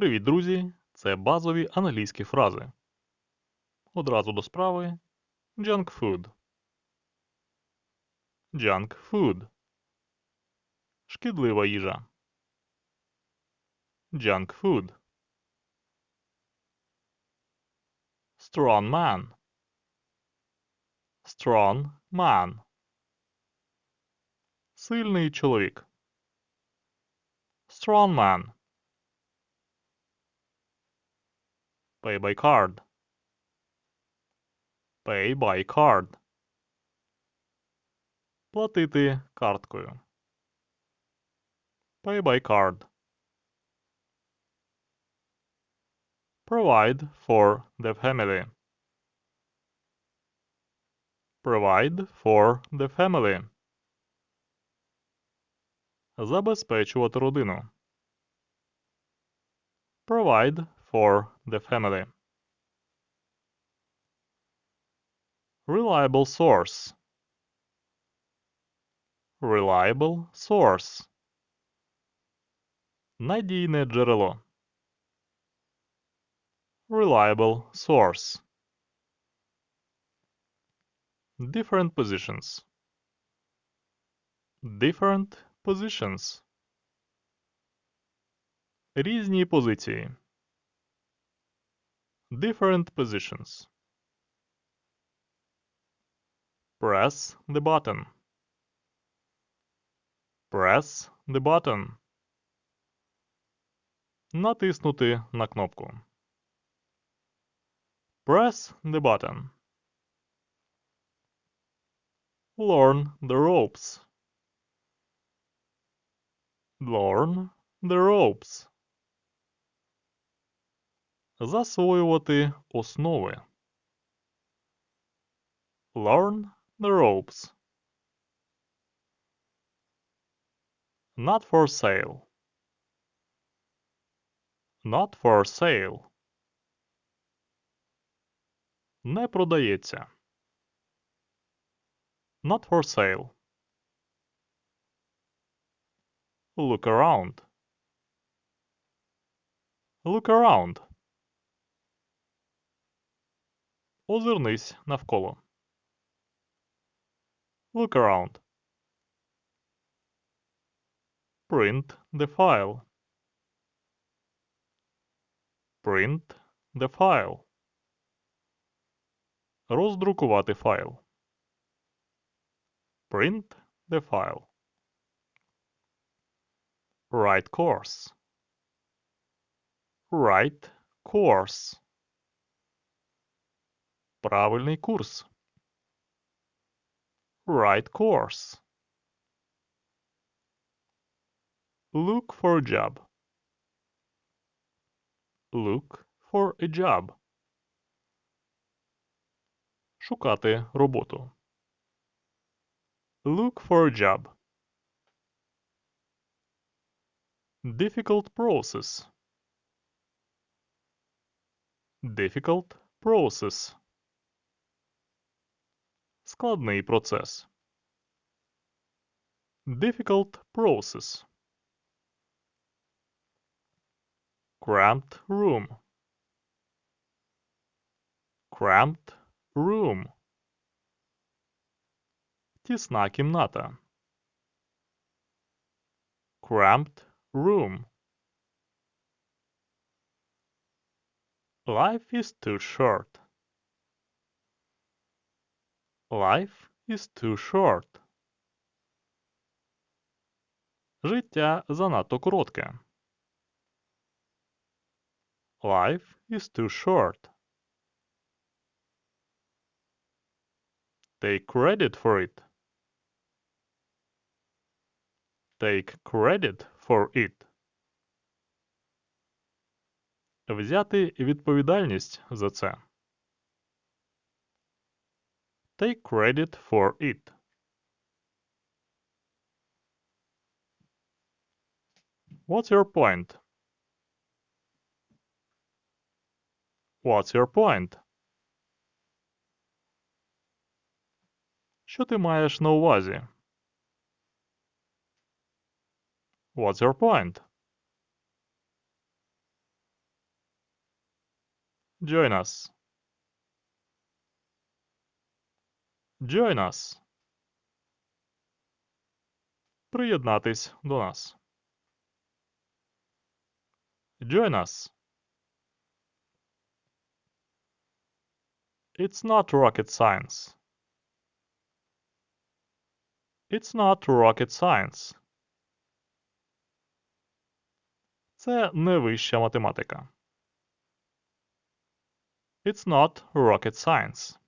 Привіт, друзі! Це базові англійські фрази. Одразу до справи. Junk food. Junk food. Шкідлива їжа. Junk food. Strong man. Strong man. Сильний чоловік. Strong man. Pay by card. Pay by card. Платити карткою. Pay by card. Provide for the family. Provide for the family. Забезпечувати родину. Provide for the family. Reliable source. Reliable source. Надійне джерело. Reliable source. Different positions. Different positions. Різні позиції. Different positions. Press the button. Press the button. Натиснути на кнопку. Press the button. Learn the ropes. Learn the ropes. Засвоювати основи. Learn the ropes. Not for sale. Not for sale. Не продається. Not for sale. Look around. Look around. Озирнись навколо. Look around. Print the file. Print the file. Роздрукувати файл. Print the file. Right course. Right course. Правильний курс. Right course. Look for a job. Look for a job. Шукати роботу. Look for a job. Difficult process. Difficult process. Складний процес. Difficult process. Cramped room. Cramped room. Тісна кімната. Cramped room. Life is too short. Life is too short. Життя занадто коротке. Life is too short. Take credit for it. Take credit for it. Взяти відповідальність за це. Take credit for it. What's your point? What's your point? Що ти маєш на увазі? What's your point? Join us. Join us. Приєднатись до нас. Join us. It's not rocket science. It's not rocket science. Це не вища математика. It's not rocket science.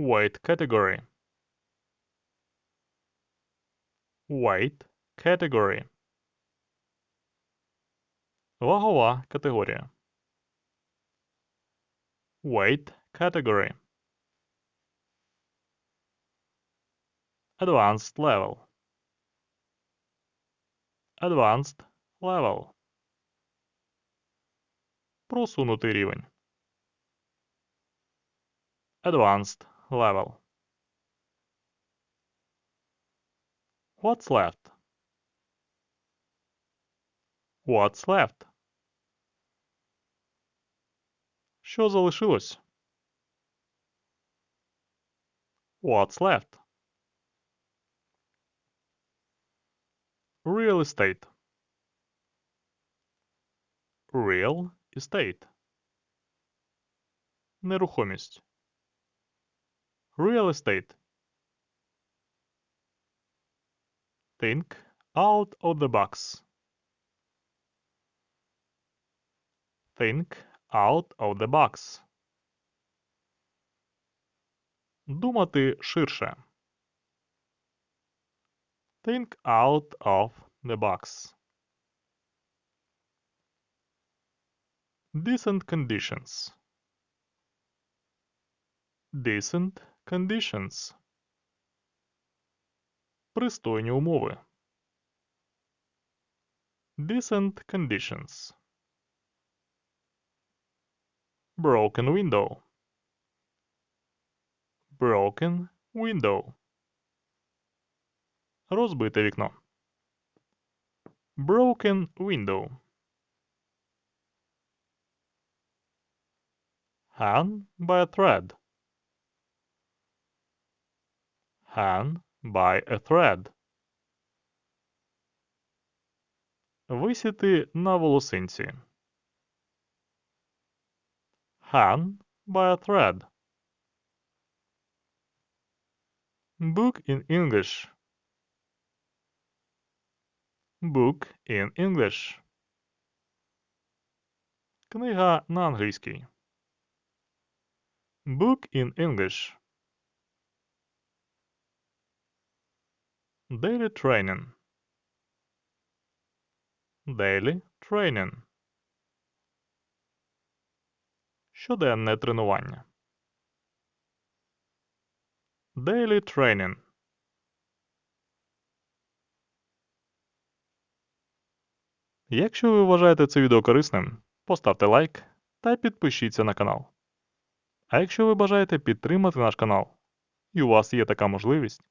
Weight category. Weight category. Вагова категорія. Weight category. Advanced level. Advanced level. Просунутий рівень. Advanced level. What's left? What's left? Що залишилось? What's left? Real estate. Real estate. Нерухомість. Real estate. Think out of the box. Think out of the box. Думати ширше. Think out of the box. Decent conditions. Decent conditions. Пристойні умови. Decent conditions. Broken window. Broken window. Розбите вікно. Broken window. Hung by a thread. Hung by a thread. Висіти на волосинці. Hung by a thread. Book in English. Book in English. Книга на англійській. Book in English. Daily training. Daily training. Щоденне тренування. Daily training. Якщо ви вважаєте це відео корисним, поставте лайк та підпишіться на канал. А якщо ви бажаєте підтримати наш канал, і у вас є така можливість,